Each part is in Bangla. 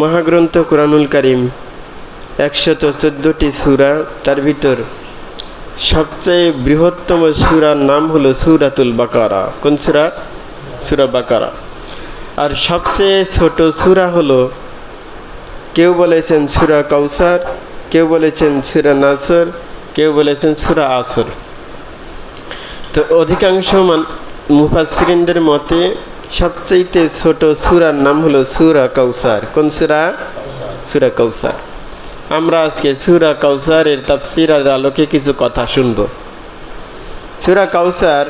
মহাগ্রন্থ কোরআনুল করিম, একশত চোদ্দোটি সুরা তার ভিতর। সবচেয়ে বৃহত্তম সুরার নাম হলো সুরাতুল বাকারা। কোন সুরা? সুরা বাকারা। আর সবচেয়ে ছোট সুরা হলো, কেউ বলেছেন সুরা কৌসার কেউ বলেছেন সুরা নাসর, কেউ বলেছেন সুরা আসর। তো অধিকাংশ মুফাসরিনদের মতে সবচাইতে ছোট সুরার নাম হলো সুরা কৌসার কোন সুরা? সুরা কৌসার আমরা আজকে সুরা কৌসারের তাফসিরার আলোকে কিছু কথা শুনব। সুরা কৌসার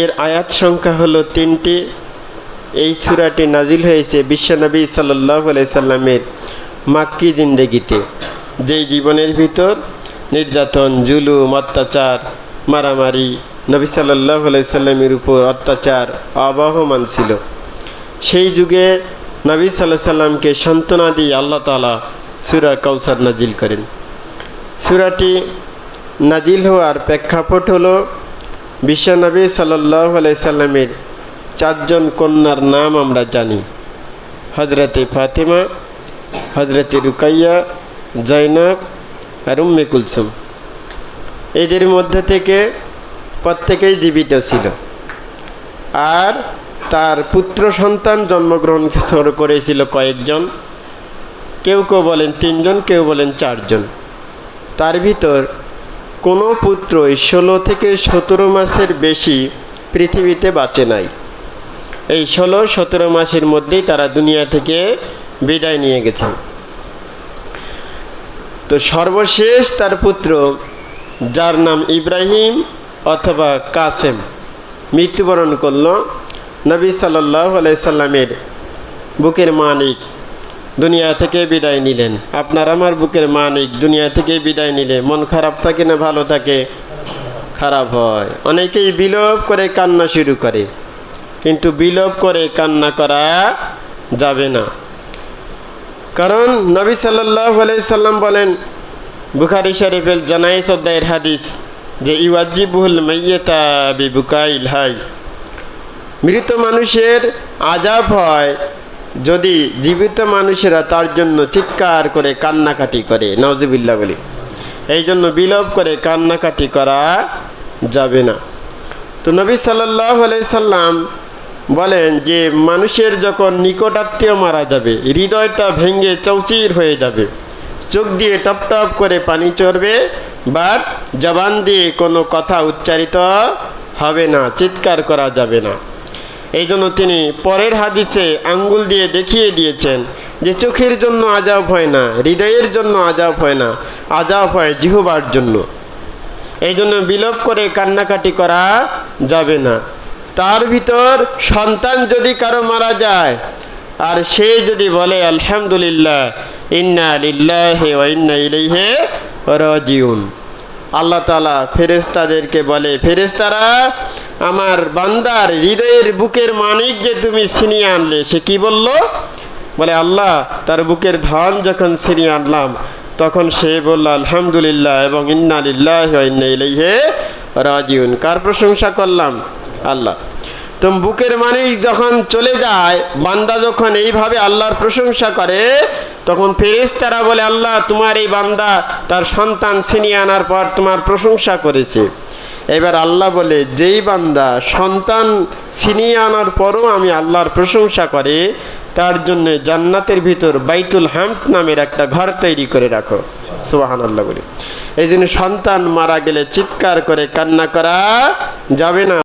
এর আয়াত সংখ্যা হলো তিনটি। এই সুরাটি নাজিল হয়েছে বিশ্বনবী সাল্লাহ সাল্লামের মাক্কি জিন্দেগিতে, যেই জীবনের ভিতর নির্যাতন, জুলুম, অত্যাচার, মারামারি নবী সাল্লাহ সাল্লামের উপর অত্যাচার আবহমান ছিল। সেই যুগে নবী সাল্লাহ সাল্লামকে সান্ত্বনা দিয়ে আল্লাহ তালা সুরা কৌসার নাজিল করেন। সুরাটি নাজিল হওয়ার প্রেক্ষাপট হলো বিশ্বনবী সাল্লাহ আলাইসাল্লামের চারজন কন্যার নাম আমরা জানি। হজরতে ফাতেমা হজরতে রুকাইয়া জৈনব আর উম্মে কুলসুম। এদের মধ্যে থেকে প্রত্যেকেই জীবিত ছিল। আর তার পুত্র সন্তান জন্মগ্রহণ করেছিল কয়েকজন। কেউ কেউ বলেন তিনজন, কেউ বলেন চারজন। তার ভিতর কোনো পুত্রই ষোলো থেকে সতেরো মাসের বেশি পৃথিবীতে বাঁচে নাই। এই ষোলো, সতেরো মাসের মধ্যেই তারা দুনিয়া থেকে বিদায় নিয়ে গেছেন। তো সর্বশেষ তার পুত্র, যার নাম ইব্রাহিম অথবা কাসেম মৃত্যুবরণ করল নবী সাল্লাহ সাল্লামের বুকের মানিক দুনিয়া থেকে বিদায় নিলেন। আপনার আমার বুকের মানিক দুনিয়া থেকে বিদায় নিলে মন খারাপ থাকে না ভালো থাকে? খারাপ হয়। অনেকেই বিলোপ করে কান্না শুরু করে, কিন্তু বিলোপ করে কান্না করা যাবে না। কারণ নবী সাল্লাহ সাল্লাম বলেন, বুখারি শরীফের জানাই সদ্দায়ের হাদিস যে ইওয়াজিবুল মাইয়েতা বি বুকাইল হাই। মৃত মানুষের আজাব হয় যদি জীবিত মানুষেরা তার জন্য চিৎকার করে কান্নাকাটি করে। নওজিবিল্লা বলি। এই জন্য বিলোপ করে কান্নাকাটি করা যাবে না। তো নবী সাল্লাহ সাল্লাম বলেন যে, মানুষের যখন নিকটাত্মীয় মারা যাবে, হৃদয়টা ভেঙে চৌচির হয়ে যাবে, চোখ দিয়ে টপ টপ করে পানি চড়বে বাট জবান দিয়ে কোনো কথা উচ্চারিত হবে না, চিৎকার করা যাবে না। এই জন্য তিনি পরের হাদিসে আঙ্গুল দিয়ে দেখিয়ে দিয়েছেন যে চোখের জন্য আজাব হয় না, হৃদয়ের জন্য আজাব হয় না, আজাব হয় জিহুবার জন্য। এই জন্য বিলোপ করে কান্নাকাটি করা যাবে না। তার ভিতর সন্তান যদি কারও মারা যায়, আর সে যদি বলে, আলহামদুলিল্লাহ, ইন্না লিল্লাহে ইন্না ইলাইহে রাজিউন। আল্লাহ তালা ফেরেস্তাদেরকে বলে ফেরেস্তারা আমার বান্দার হৃদয়ের বুকের মানিক যে তুমি ছিনিয়ে আনলে, সে কি বলল? বলে, আল্লাহ, তার বুকের ধন যখন ছিনিয়ে আনলাম, তখন সে বলল, আলহামদুলিল্লাহ এবং ইন্না লিল্লাহ ওয়া ইন্না রাজিউন। কার প্রশংসা করলাম? আল্লাহ। তো বুকের মানিক যখন চলে যায়, বান্দা যখন এইভাবে আল্লাহর প্রশংসা করে তখন ফেরেশতারা বলে, আল্লাহ, তোমার এই বান্দা তার সন্তান ছিনিয়ে আনার পর তোমার প্রশংসা করেছে। এবার আল্লাহ বলে, যেই বান্দা সন্তান ছিনিয়ে আনার পরও আমি আল্লাহর প্রশংসা করে, তার জন্য জান্নাতের ভিতর বাইতুল হামদ নামের একটা ঘর তৈরি করে রাখো। সুবাহান আল্লাহ বলে। এই জন্য সন্তান মারা গেলে চিৎকার করে কান্না করা যাবে না।